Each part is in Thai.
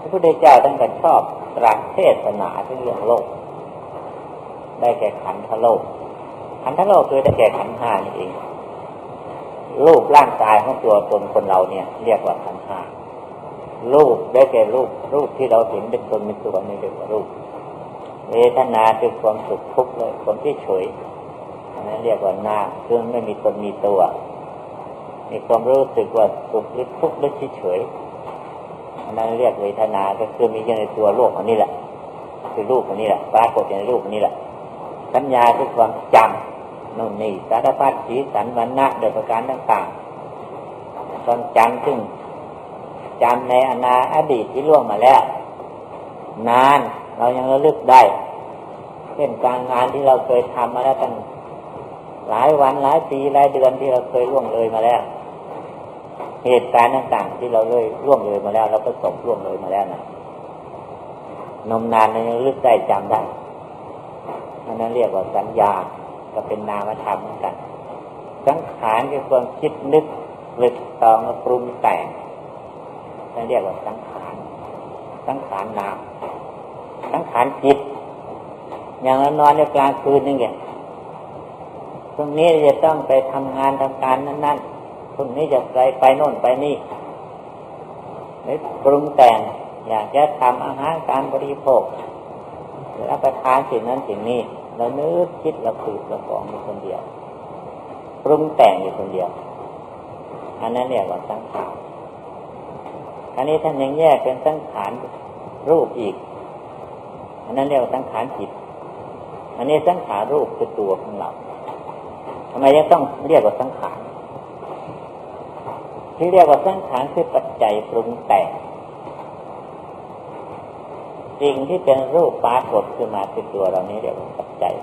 พระพุทธเจ้าท่านก็ชอบตรัสเทศนาถึงเรื่องโลก ได้แก่ขันธโลก ขันธโลกคือได้แก่ขันธ์ห้านี่เองรูปร่างกายของตัวตนคนเราเนี่ย เรียกว่าขันธ์ห้ารูปได้แก่รูปรูปที่เราเห็นเป็นตนเป็นตัวนี่เรียกว่ารูปเวทนาคือความสุขทุกข์เลยความที่เฉยอันนั้นเรียกว่านาคือไม่มีตนมีตัว มีความรู้สึกว่าสุขหรือทุกข์หรือเฉย อันนั้นเรียกเวทนาก็คือมีอยู่ในตัวโลกอันนี้แหละ คือรูปอันนี้แหละปรากฏในรูปอันนี้แหละ สัญญาคือความจำนู่นนี่สารพัดสีสันวันณะโดยประการต่างๆความจำซึ่งจำในอนาอดีตที่ล่วงมาแล้ว นานเรายังระลึกได้เช่นการงานที่เราเคยทำมาแล้วตั้งหลายวันหลายปีหลายเดือนที่เราเคยล่วงเลยมาแล้ว เหตุการณ์ต่างๆ ที่เราเลยล่วงเลยมาแล้ว เราประสบล่วงเลยมาแล้วนะนมนานเรายังระลึกได้จำได้อันนั้นเรียกว่าสัญญาก็เป็นนามธรรมเหมือนกัน สังขารคือความคิดนึกหรือตองปรุงแต่งนั่นเรียกว่าสังขารสังขารนาม สังขารจิต อย่างเรานอนในกลางคืนนี่ไงพรุ่งนี้จะต้องไปทำงานทำการนั้นๆ พรุ่งนี้จะไปไปโน่นไปนี่นึกปรุงแต่งอยากจะทำอาหารการบริโภคหรือรับประทานสิ่งนั้นสิ่งนี้เรานึกคิดเราคือเราฟองอยู่คนเดียว ปรุงแต่งอยู่คนเดียว อันนั้นเรียกว่าสังขารอันนี้ท่านยังแยกเป็นสังขารรูปอีก อันนั้นเรียกว่าสังขารจิต อันนี้สังขารรูปคือตัวของเราทำไมยังต้องเรียกว่าสังขาร ที่เรียกว่าสังขารคือปัจจัยปรุงแต่งสิ่งที่เป็นรูปปรากฏขึ้นมาคือตัวเรานี้เรียกว่าปัจจัย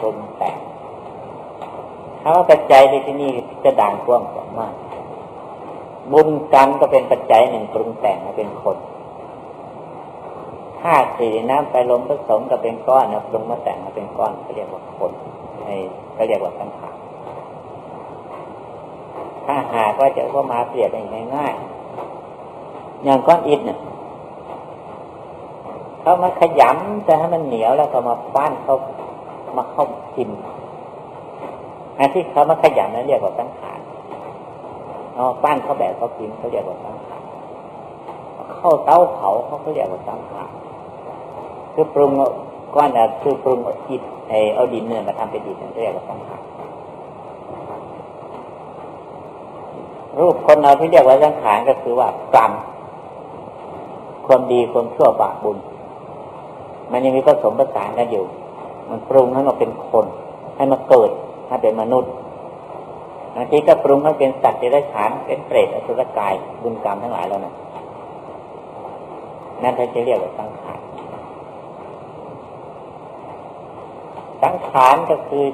ปรุงแต่งคำว่าปัจจัยในที่นี้จะด่างกว้างมาก บุญกรรมก็เป็นปัจจัยหนึ่งปรุงแต่งมาเป็นคนธาตุสีน้ำไปลมผสมกับเป็นก้อนนะปรุงมาแต่งมาเป็นก้อนก็เรียกว่าคนไอ้ก็เรียกว่าสังขาร ถ้าหากว่าจะว่ามาเปรียบง่ายๆอย่างก้อนอิฐเนี่ยเขามาขยำจะให้มันเหนียวแล้วก็มาปั้นเขามาเข้ากินอันที่เขามาขยำนั้นเรียกว่าสังขารเอาปั้นเขาแบบเขากินเขาเรียกว่าสังขารเข้าเตาเผาเขาก็เรียกว่าสังขารคือปรุงก้อนอะคือปรุงอิฐไอเอาดินเนี่ยมาทำเป็นอิฐเรียกว่าสังขารรูป คนเราที่เรียกว่าสังขารก็คือว่ากรรมความดีความชั่วบาปบุญ มันยังมีผสมผสานกันอยู่ มันปรุงให้มาเป็นคน ให้มาเกิดให้เป็นมนุษย์บางทีก็ปรุงให้เป็นสัตว์เดรัจฉานเป็นเปรตอสุรกายบุญกรรมทั้งหลายแล้วนะนั่นท่านจะเรียกว่าสังขารสังขารก็คือ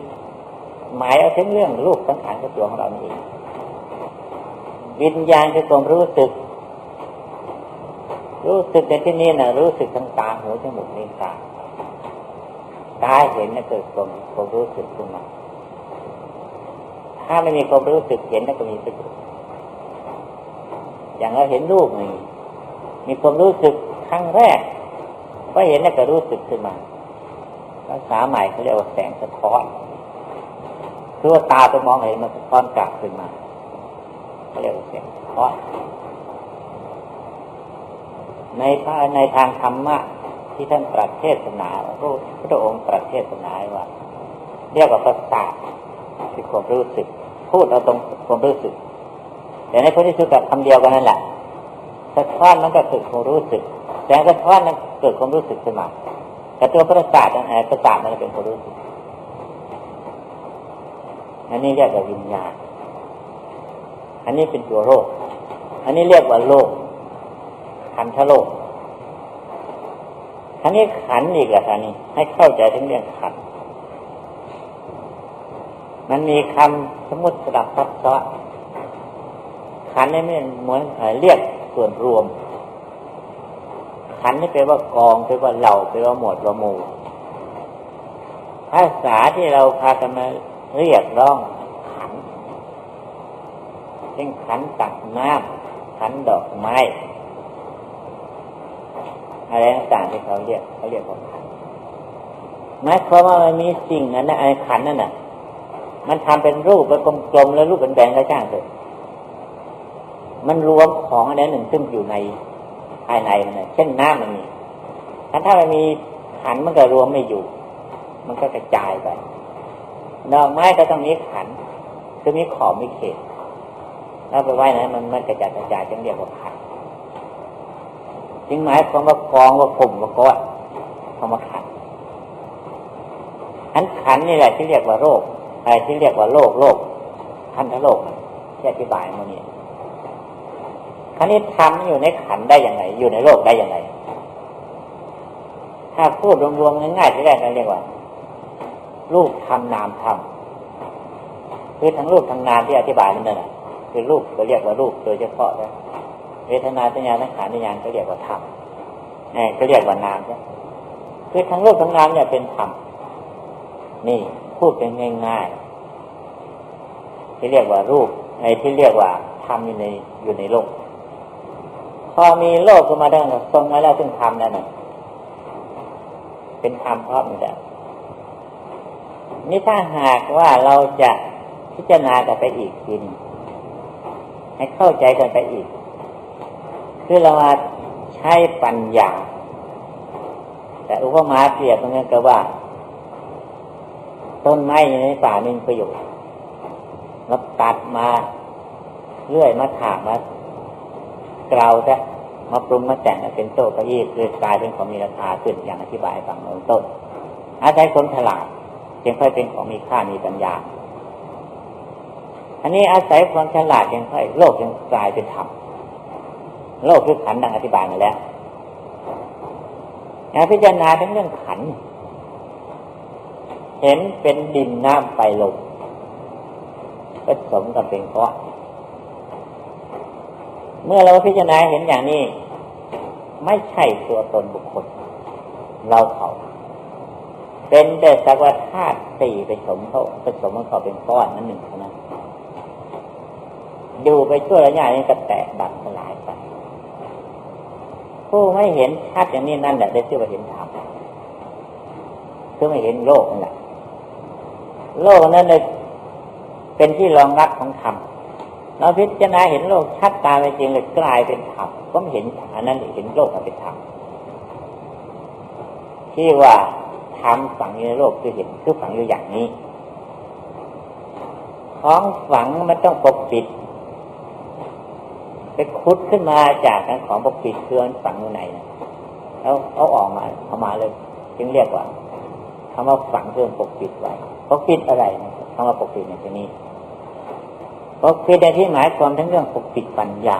หมายเอาถึงเรื่องรูปสังขารกับตัวของเราเอง วิญญาณคือความรู้สึก รู้สึกในที่นี้นะรู้สึกทางตาหูจมูกลิ้นกายตาเห็นนะเกิดความความรู้สึกขึ้นมาถ้าไม่มีความรู้สึกเห็นนั่นก็มีสติอย่างเราเห็นรูปนี่มีความรู้สึกครั้งแรกก็เห็นนั่ก็รู้สึกขึ้นมาภาษาใหม่เขาเรียกว่าแสงสะท้อนคือว่าตาไปมองเห็นมันสะท้อนกลับขึ้นมา เขาเรียกว่าแสงสะท้อนในพระในทางธรรมะที่ท่านตรัสเทศนาพระพุทธองค์ตรัสเทศนาว่าเรียกว่าประสาทคือความรู้สึก พูดเอาตรงความรู้สึก แต่ในคนที่สุดกับคำเดียวกันนั่นแหละสะท้อนมันก็เกิดความรู้สึกแสงสะท้อนมันเกิดความรู้สึกขึ้นมาแต่ตัวประสาทนั่นเองประสาทมันเป็นความรู้สึกอันนี้เรียกว่าวิญญาณ อันนี้เป็นตัวโรค อันนี้เรียกว่าโลกขันธโลกอันนี้ขันอีกละท่านี้ ให้เข้าใจถึงเรื่องขัน มันมีคำสมมติสลับซับซ้อนขันนี่ไม่เหมือนเรียกส่วนรวม ขันนี่แปลว่ากองแปลว่าเหล่าแปลว่าหมวดว่าหมู่ภาษาที่เราพากันมาเรียกร้อง ช่นขันตักน้ำขันดอกไม้อะไรต่างๆที่เขาเรียกเขาเรียกว่าขันหมายความว่ามันมีสิ่งนั้นนะไอ้ขันนั่นน่ะ มันทำเป็นรูปเป็นกลมๆแล้วรูปเป็นแบนก็ช่างเถอะมันรวมของอะไรหนึ่งซึ่งอยู่ในภายในมันนะเช่นน้ำมันมีถ้ามันมีขันมันก็รวมไม่อยู่ มันก็กระจายไปดอกไม้ก็ต้องมีขันคือมีขอบมีเขต แล้วไปไว้นะมันมันกระจายกระจายจึงเรียกว่าขันจึงหมายความว่ากองว่ากลุ่มว่าก้อนคำว่าขันขันขันนี่แหละที่เรียกว่าโรคอะไรที่เรียกว่าโรคโรคขันธโรคที่อธิบายมาเนี่ยขันนี้ทำอยู่ในขันได้ยังไงอยู่ในโลกได้ยังไงถ้าพูดรวมๆง่ายๆที่แรกเราเรียกว่ารูปทำนามทำคือทั้งรูปทั้งนามที่อธิบายนั่นน่ะ คือรูปก็เรียกว่ารูปโดยเฉพาะนะเวทนาสัญญาสังขารวิญญาณก็เรียกว่าธรรมนี่ก็เรียกว่านามใช่คือทั้งรูปทั้งนามเนี่ยเป็นธรรมนี่พูดเป็นง่ายๆที่เรียกว่ารูปในที่เรียกว่าธรรมอยู่ในอยู่ในโลก พอมีโลกขึ้นมาได้ทรงมาแล้วซึ่งธรรมนั่นน่ะเป็นธรรมพร้อมอยู่แล้วนี่ถ้าหากว่าเราจะพิจารณากันไปอีกทีน ให้เข้าใจกันไปอีก คือเรามาใช้ปัญญา แต่อุปมาเปรียบมันก็ว่า ต้นไม้ในป่ามีประโยชน์เราตัดมาเลื่อยมาถากมาเกลาแต่มาปรุงมาแต่งเป็นโต๊ะเก้าอี้คือกลายเป็นของมีราคาขึ้นอย่างอธิบายฝั่งโน้นต้นอาศัยคนฉลาดจึงค่อยเป็นของมีค่ามีปัญญา อันนี้อาศัยความฉลาดยังค่อยโลกยังกลายเป็นธรรมโลกคือขันดังอธิบายมาแล้วนะพิจารณาถึงเรื่องขัน เห็นเป็นดินน้ำไฟลมผสมกับเป็นก้อนเมื่อเราพิจารณาเห็นอย่างนี้ ไม่ใช่ตัวตนบุคคล เราเขาเป็นแต่สักว่าธาตุสี่ไปสมเขาผสมมันเขาเป็นก้อนนั่นหนึ่งเท่านั้น อยู่ไปชั่วระยะนี้ก็แตกดับสลายไปผู้ไม่เห็นชัดอย่างนี้นั่นแหละได้ชื่อว่าเห็นธรรมคือไม่เห็นโลกนั่นแหละโลกนั้นเลยเป็นที่รองรับของธรรมเราพิจารณาเห็นโลกชัดตาไปจริงเลยกลายเป็นธรรมก็ไม่เห็นอันนั้นเห็นโลกเป็นธรรมที่ว่าธรรมฝังอยู่ในโลกคือเห็นคือฝังอยู่อย่างนี้ ของฝังมันต้องปกปิด ไปคุดขึ้นมาจากนั้นของปกปิดเคลื่อนฝังอยู่ไหนแล้วเอาออกมาเอามาเลย จึงเรียกว่าคำว่าฝังเครื่องปกปิดไว้ปกปิดอะไรนะคำว่าปกปิดในที่นี้ปกปิดในที่หมายความทั้งเรื่องปกปิดปัญญา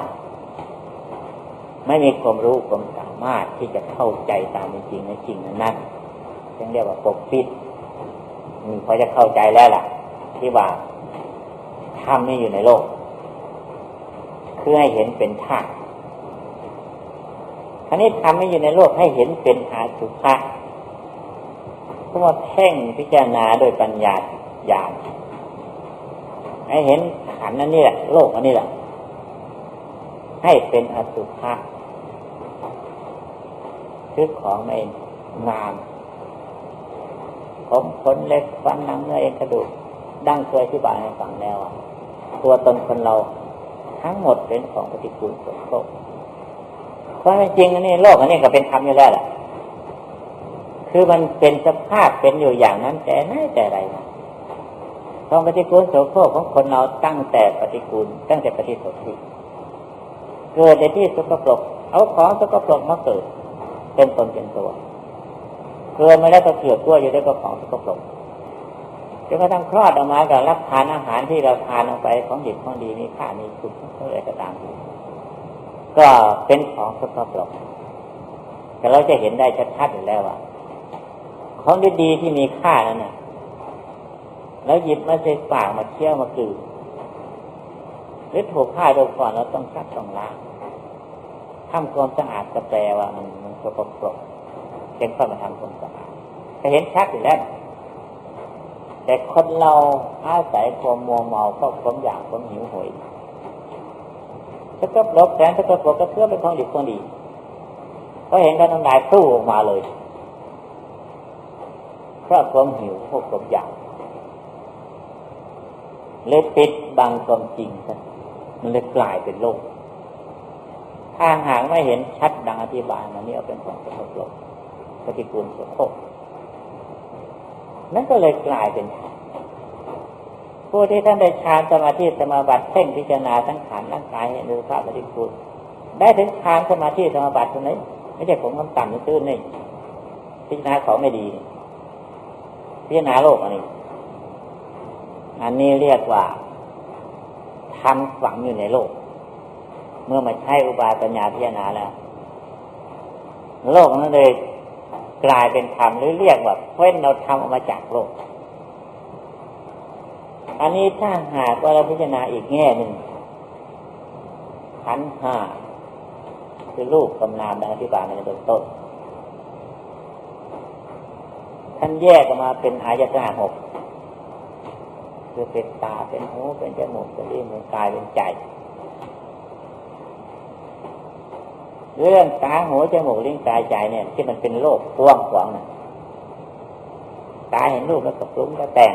ไม่มีความรู้ความสามารถที่จะเข้าใจตามเป็นจริงในจริงนั้นจึงเรียกว่าปกปิดมีพอจะเข้าใจแล้วล่ะ ที่ว่าทำนี่อยู่ในโลก เพื่อให้เห็นเป็นธาตุอันนี้ทำให้อยู่ในโลกให้เห็นเป็นอาสุภะเพราะว่าเพ่งพิจารณาโดยปัญญาญาณให้เห็นขันนั่นนี่แหละ โลกอันนี้แหละ ให้เป็นอสุภะคือของในงามผมขนเล็กฟันหนังเนื้อเอ็นกระดูกดั้งเคยที่บายให้ฟังแล้วตัวตนคนเรา ทั้งหมดเป็นของปฏิกูลโสโครกเพราะจริงอันนี้โลกอันนี้ก็เป็นธรรมอยู่แล้วแหละคือมันเป็นสภาพเป็นอยู่อย่างนั้นแต่ไหนแต่ไรนะของปฏิกูลโสโครกของคนเราตั้งแต่ปฏิกูล ตั้งแต่ปฏิสนธิเกิดในที่สกปรกเอาของสกปรกมาเกิดเป็นตนเป็นตัวเกิดมาแล้วก็เกิดตัวอยู่ด้วยกับของสกปรก จนกระทั่งคลอดออกมากับรับทานอาหารที่เราทานลงไปของดิบของดีนี่ค่ามีสุขอะไรก็ตามก็เป็นของสกปรกแต่เราจะเห็นได้ชัดๆอยู่แล้วว่าของดีๆที่มีค่านั้นน่ะแล้วหยิบมาใส่ปากมาเคี่ยวมากืนหรือถูกผ้าโดยก่อนเราต้องซักต้องล้างทำความสะอาดก็แปลว่ามันมันสกปรกเป็นข้อมาทำความสะอาดจะเห็นชัดอยู่แล้ว แต่คนเราอาศัยความมัวเมาเพราะความอยากความหิวโหยถ้าก็ลบแทนถ้าก็ปกก็เพื่อเป็นของดีของดีก็เห็นกันน้ำลายตู้ออกมาเลยเพราะความหิวพวกความอยากเลยปิดบังความจริงกันมันเลยกลายเป็นโลกถ้าหากไม่เห็นชัดดังอธิบายมันนี่เอาเป็นของสกปรกปฏิกูลโสโครก นั่นก็เลยกลายเป็นผู้ที่ท่านได้ฌานสมาธิสมาบัติเพ่งพิจารณาทั้งขันร่างกายเห็นดูภาพปฏิกูลได้ถึงฌานสมาธิสมาบัติตรงนี้ไม่ใช่ผมคำต่ำตื้นนี่พิจารณาของไม่ดี พิจารณาโลกอันนี้ อันนี้เรียกว่าทำฝังอยู่ในโลก เมื่อมาใช้อุบายปัญญาพิจารณาแล้ว โลกนั้นเลย กลายเป็นธรรมหรือเรียกว่าเว้นเราทำออกมาจากโลก อันนี้ถ้าหากว่าเราพิจารณาอีกแง่หนึ่งขันห้าคือรูปกำนามดังอธิบายในเบื้องต้นท่านแยกออกมาเป็นอายตนะหกคือเป็นตาเป็นหูเป็นจมูกเป็นลิ้นเป็นกายเป็นใจ เรื่องตาหูจมูกลิ้นกายใจเนี่ย ที่มันเป็นโลกกว้างขวางนะตาเห็นรูปแล้วก็ปรุงก็แต่ง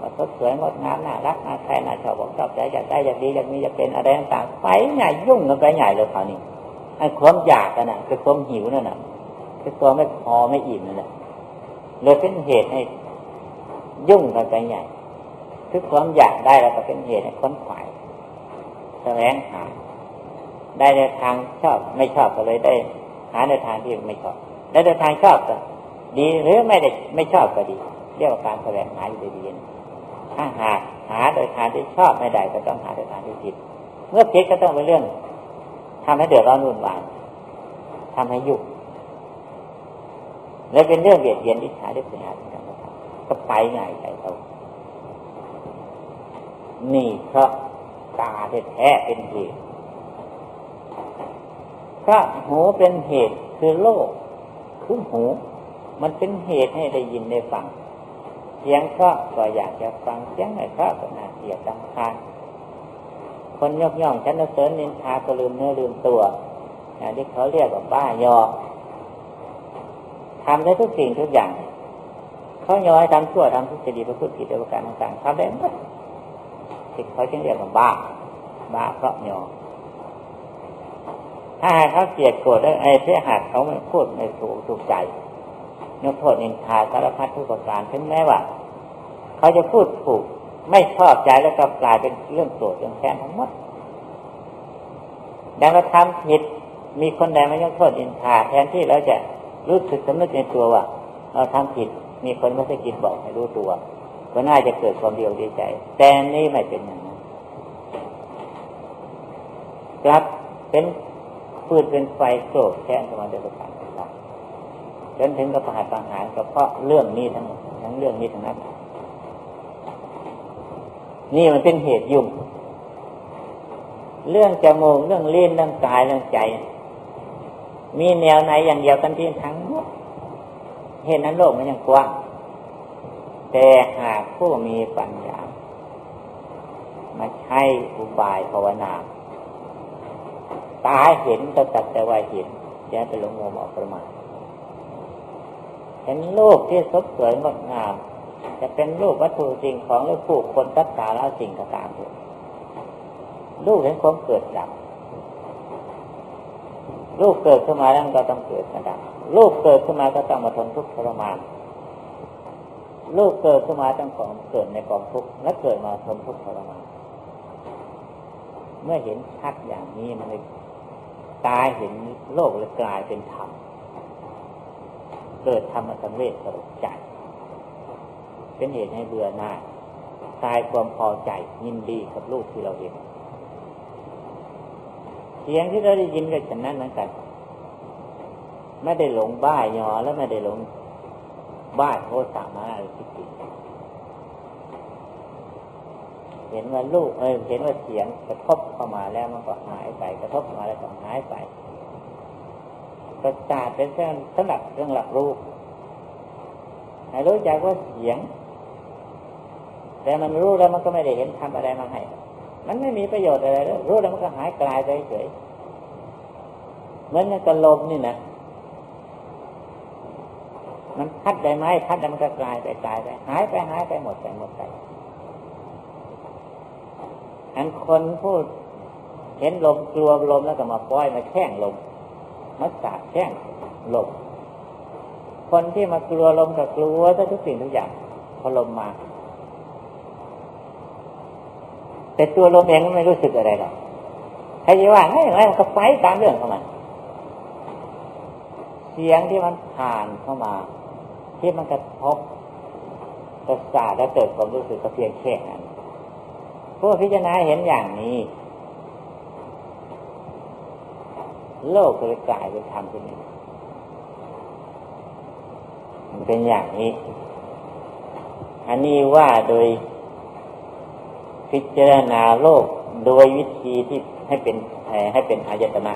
ว่าสดสวยงดงามน่ารักน่าใครน่าชอบชอบใจอยากได้อยากดีอยากมีอยากเป็นอะไรต่างๆไปใหญ่ยุ่งกันไปใหญ่เลยคราวนี้ไอ้ความอยากกันน่ะคือความหิวนั่นน่ะคือความไม่พอไม่อิ่มนั่นแหละเลยเป็นเหตุให้ยุ่งกันไปใหญ่คือความอยากได้แล้วก็เป็นเหตุให้ค้นขวายแสวงหา ได้ในทางชอบไม่ชอบก็เลยได้ หาในทางที่ไม่ชอบได้ในทางชอบก็ดีหรือไม่ได้ไม่ชอบก็ดี เรียกว่าการแสวงหาอยู่ดีๆถ้าหาหาโดยทางที่ชอบไม่ได้ก็ต้องหาโดยทางที่ผิด เมื่อผิดก็ต้องเป็นเรื่องทำให้เดือดร้อนวุ่นวายทำให้ยุ่งและเป็นเรื่องเบียดเบียนวิชาที่เป็นอาชีพก็ไปง่ายใจโตนี่เพราะตาแท้เป็นเหตุ ระหูเป็นเหตุคือโลกคือหู มันเป็นเหตุให้ได้ยินได้ฟังเสียงเพราะก็อยากจะฟังเสียงไม่เพราะก็น่าเกียดังคานคนยกย่องชันเสริญนินทาก็ลืมเนื้อลืมตัวอย่างที่เขาเรียกว่าบ้ายอทำได้ทุกสิ่งทุกอย่าง เขายอให้ทำชั่วทำทุกสิ่งดีประพฤติผิดในประการต่างๆทำได้หมดที่เขาจึงเรียกว่าบ้าบ้าเพราะยอ ถ้าหากเขาเกลียดโกรธได้ไอ้เพื่อหากเขาไม่พูดไม่ถูกถูกใจยกโทษนินทาสารพัดทุกประการถึงแม้ว่า เขาจะพูดถูกไม่ชอบใจแล้วก็กลายเป็นเรื่องโกรธเรื่องแค้นทั้งหมดดังเราทำผิดมีคนใดมายกโทษนินทาแทนที่เราจะรู้สึกสำนึกในตัวว่าเราทำผิด มีคนม่ได้กินบอกให้รู้ตัว ก็น่าจะเกิดความเดียวดีใจ แต่นี่ไม่เป็นอย่างนั้นกลับเป็น พืชเป็นไฟโกแค้นกันมาโดยประการต่างๆจนถึงกับประหารประหารก็เพราะเรื่องนี้ทั้งทั้งเรื่องนี้ทั้งนั้น นี่มันเป็นเหตุยุ่ง เรื่องจมูกเรื่องเลิ้นเรื่องกายเรื่องใจ มีแนวไหนอย่างเดียวกันที่ทั้งหมดเหตุนั้นโลกมันยังกว้าง แต่หากผู้มีปัญญามาใช้อุบายภาวนา ตาเห็นก็ตัดแต่ว่าเห็นอย่าไปหลงมัวหมอประมาทเห็นรูปที่สดสวยงดงาม จะเป็นรูปวัตถุสิ่งของหรือผู้คนตัดตาแล้วสิ่งต่างๆรูปเห็นความเกิดดับรูปเกิดขึ้นมาแล้วก็ต้องเกิดมาดับรูปเกิดขึ้นมาก็ต้องมาทนทุกข์ทรมานรูปเกิดขึ้นมาต้องของเกิดในกองทุกข์และเกิดมาทนทุกข์ทรมานเมื่อเห็นชัดอย่างนี้มันเลย ตายเห็นโลกเลยกลายเป็นธรรม เกิดธรรมสังเวชสลดใจ เป็นเหตุให้เบื่อหน่ายตายความพอใจยินดีกับรูปที่เราเห็น เสียงที่เราได้ยินก็ฉะนั้นเหมือนกันไม่ได้หลงบ้ายอแล้วไม่ได้หลงบ้าโทสะมาอะไรที่จริง เห็นว่าลูกเออเห็นว่าเสียงกระทบเข้ามาแล้วมันก็หายไป กระทบมาแล้วก็หายไปประสาทเป็นเรื่องสำหรับเรื่องหลักรู้ให้รู้จักว่าเสียง แต่มันรู้แล้วมันก็ไม่ได้เห็นทำอะไรมาให้ มันไม่มีประโยชน์อะไรเลยรู้แล้วมันก็หายกลายไปเฉยเหมือนกับลมนี่นะมันพัดได้ไหมพัดแล้วมันก็กลายไปกลายไป หายไปหายไปหมดไปหมดไป อันคนพูดเห็นลมกลัวลมแล้วก็มาปล่อยมาแข่งลมมาสาดแข่งลมคนที่มากลัวลมก็กลัวทุกสิ่งทุกอย่างพอลมมา แต่ตัวลมเองก็ไม่รู้สึกอะไรหรอกใครจะว่าไงไงมันก็ไปตามเรื่องของมันเสียงที่มันผ่านเข้ามา ที่มันกระทบประสาทและเกิดความรู้สึกก็เพียงแค่นั้น ผู้พิจารณาเห็นอย่างนี้ โลกก็เลยกลายเป็นธรรมขึ้นมามันเป็นอย่างนี้ อันนี้ว่าโดยพิจารณาโลกโดยวิธีที่ให้เป็นให้เป็นอายตนะ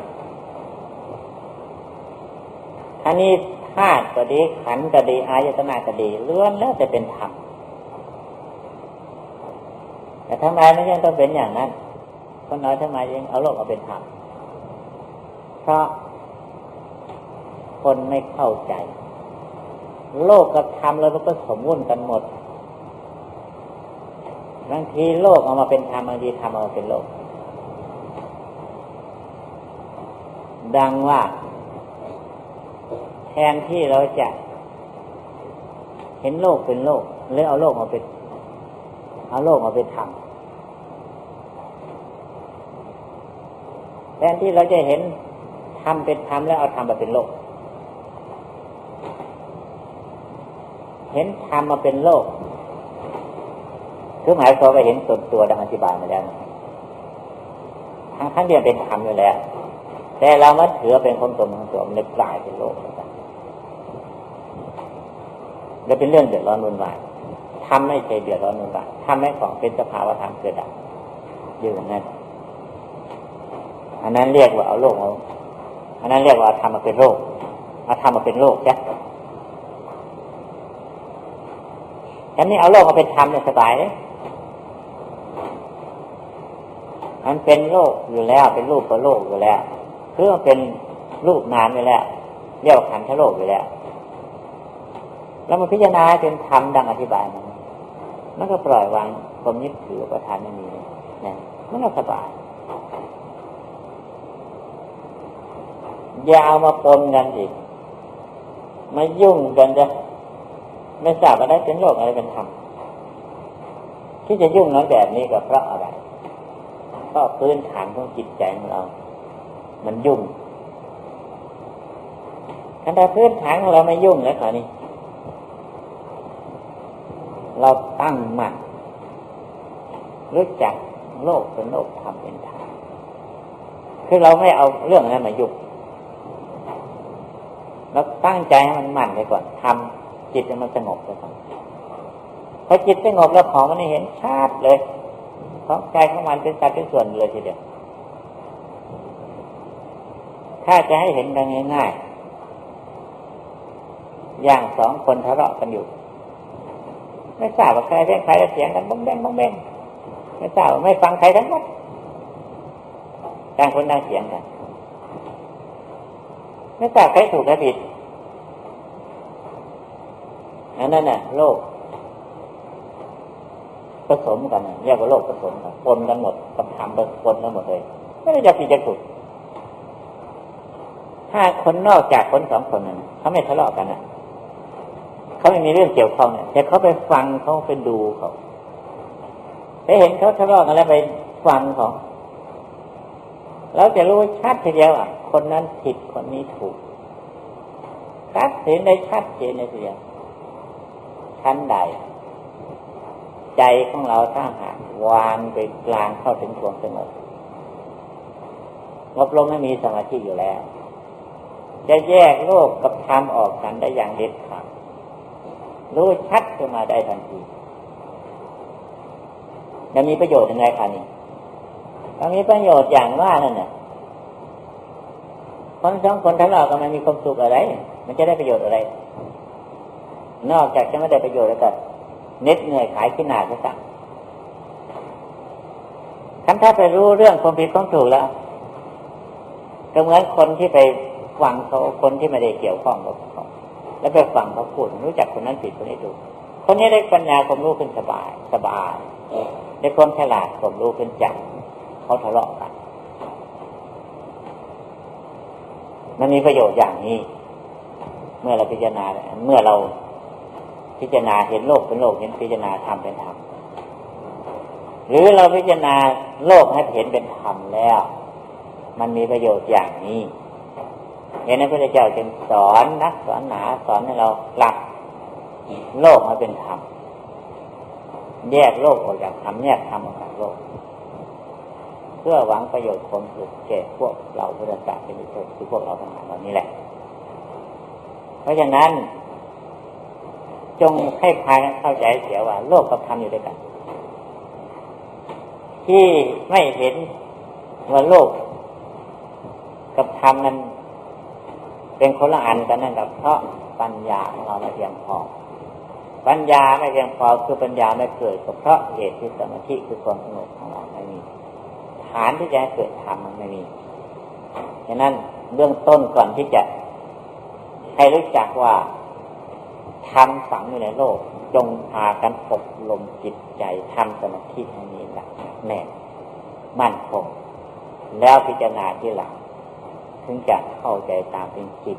อันนี้ธาตุก็ดีขันก็ดีอายตนะก็ดีล้วนแล้วจะเป็นธรรม แต่ทำไมไม่ยังต้องเป็นอย่างนั้นคนน้อยทำไมยังเอาโลกเอาเป็นธรรมเพราะคนไม่เข้าใจ โลกกับธรรมแล้วมันก็สมมุติกันหมดบางทีโลกเอามาเป็นธรรมบางทีธรรมเอามาเป็นโลก ดังว่า แทนที่เราจะ เห็นโลกเป็นโลกหรือเอาโลกมาเป็นเอาโลกมาเป็นธรรม แทนที่เราจะเห็นธรรมเป็นธรรมแล้วเอาธรรมมาเป็นโลก เห็นธรรมมาเป็นโลกคือหมายความว่าเห็นส่วนตัวดังอธิบายมาแล้วทั้งทั้งเดียเป็นธรรมอยู่แล้ว แต่เรามาถือเป็นคนตนของตัวมันเลยกลายเป็นโลกแล้วจะเป็นเรื่องเดือดร้อนวุ่นวายทำไม่ใช่เดือดร้อนวุ่นวายทำให้ของเป็นสภาวะธรรมเกิดดับอยู่อย่างนั้น อันนั้นเรียกว่าเอาโลกเอาอันนั้นเรียกว่าทำมาเป็นโลกเอาทำมาเป็นโลกจ้ะอันนี้เอาโลกมาเป็นธรรมเนี่ยสบายเลยมันเป็นโลกอยู่แล้ว เป็นรูปกับโลกอยู่แล้วคือมันเป็นรูปนามอยู่แล้วเรียกว่าขันธ์โลกอยู่แล้ว แล้วมันพิจารณาจนทำดังอธิบายมันมันก็ปล่อยวางความยึดถือประทานไม่มีนี่ยมันก็สบายอ ย่าเอามาปนกันอีกมายุ่งกันจะไม่ทราบอะไรเป็นโลกอะไรเป็นธรรมที่จะยุ่งน้อยแบบนี้ก็เพราะอะไรเพราะพื้นฐานของจิตใจของเรา มันยุ่งขณะพื้นฐานของเราไม่ยุ่งแล้วคราวนี้ เราตั้งมั่นรู้จักโลกเป็นโลกธรรมเป็นธรรมคือเราไม่เอาเรื่องนั้นมายุ่ง เราตั้งใจให้มันมั่นไปก่อนทำจิตมันสงบไปก่อนพอจิตสงบแล้วของมันเห็นชัดเลยเพราะใจของมันเป็นสัดเป็นส่วนเลยทีเดียวถ้าจะให้เห็นกันง่ายๆอย่างสองคนทะเลาะกันอยู่ ไม่ทราบว่าใครเป็นใครเสียงกันบ้งแบงบ้งแบงไม่ทราบไม่ฟังใครทั้งหมดต่างคนต่างเสียงกัน ไม่ทราบใครถูกใครผิดอันนั้นน่ะโลกผสมกันเรียกว่าโลกผสมกันปนกันหมดกับธรรมปนกันหมดเลยไม่ได้จะผิดจะถูกถ้าคนนอกจากคนสองคนนั้นเขาไม่ทะเลาะกันนะเขาไม่มีเรื่องเกี่ยวข้องเนี่ยแต่เขาไปฟังเขาไปดูเขาไปเห็นเขาทะเลาะกันแล้วไปฟังเขา เราจะรู้ชัดทีเดียวอะ คนนั้นผิดคนนี้ถูกชัดเห็นได้ชัดเจนในทีเดียวชั้นใด ใจของเราถ้าหากวางไปกลางเข้าถึงความสงบงบลงไม่มีสมาธิอยู่แล้ว จะแยกโลกกับธรรมออกกันได้อย่างเด็ดขาดรู้ชัดขึ้นมาได้ทันทีจะมีประโยชน์ยังไงคะนี่ มันมีประโยชน์อย่างว่านั่นน่ะคนสองคนทะเลาะกันมันมีความสุขอะไร มันจะได้ประโยชน์อะไร นอกจากจะไม่ได้ประโยชน์แล้วก็เน็ดเหนื่อยขายขี้หนาไปสักคันถ้าไปรู้เรื่องความผิดความถูกแล้วก็เหมือนคนที่ไปฟังเขาคนที่ไม่ได้เกี่ยวข้องกับเขาแล้วไปฟังเขาพูดรู้จักคนนั้นผิดคนนี้ถูกคนนี้ได้ปัญญาความรู้ขึ้นสบาย สบายได้ความฉลาดความรู้ขึ้นจัง เขาทะเลาะกัน มันมีประโยชน์อย่างนี้ เมื่อเราพิจารณา เมื่อเราพิจารณาเห็นโลกเป็นโลกเห็นพิจารณาธรรมเป็นธรรมหรือเราพิจารณาโลกให้เห็นเป็นธรรมแล้ว มันมีประโยชน์อย่างนี้เห็นนั้นพระเจ้าจึงสอนนักสอนหนาสอนให้เราหลักโลกมาเป็นธรรมแยกโลกออกจากธรรมแยกธรรมออกจากโลก เพื่อหวังประโยชน์ความสุขแก่พวกเราพุทธศาสนิกชนคือพวกเราทั้งหลายเหล่านี้แหละ เพราะฉะนั้น จงให้พากันเข้าใจเสียว่า โลกกับธรรมอยู่ด้วยกัน ที่ไม่เห็นว่าโลก กับธรรมนั้นเป็นคนละอันกันนั่นกับเพราะปัญญาของเราไม่เพียงพอปัญญาไม่เพียงพอคือปัญญาไม่เกิดก็เพราะเหตุที่สมาธิคือความสงบของเราไม่มี ฐานที่จะให้เกิดธรรมมันไม่มีฉะนั้นเบื้องต้นก่อนที่จะให้รู้จักว่าธรรมฝังอยู่ในโลก จงพากันอบรมจิตใจทำสมาธิให้มีหลักแน่นมั่นคงแล้วพิจารณาที่หลังถึงจะเข้าใจตามเป็นจริง